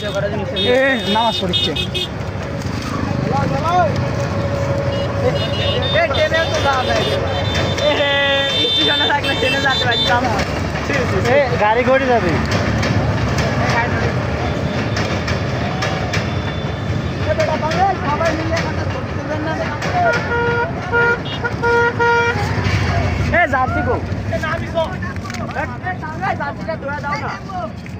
এ নামাজ পড়ছে এ গাড়ি করে যাবে। এ গো এই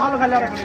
ভালো খেলে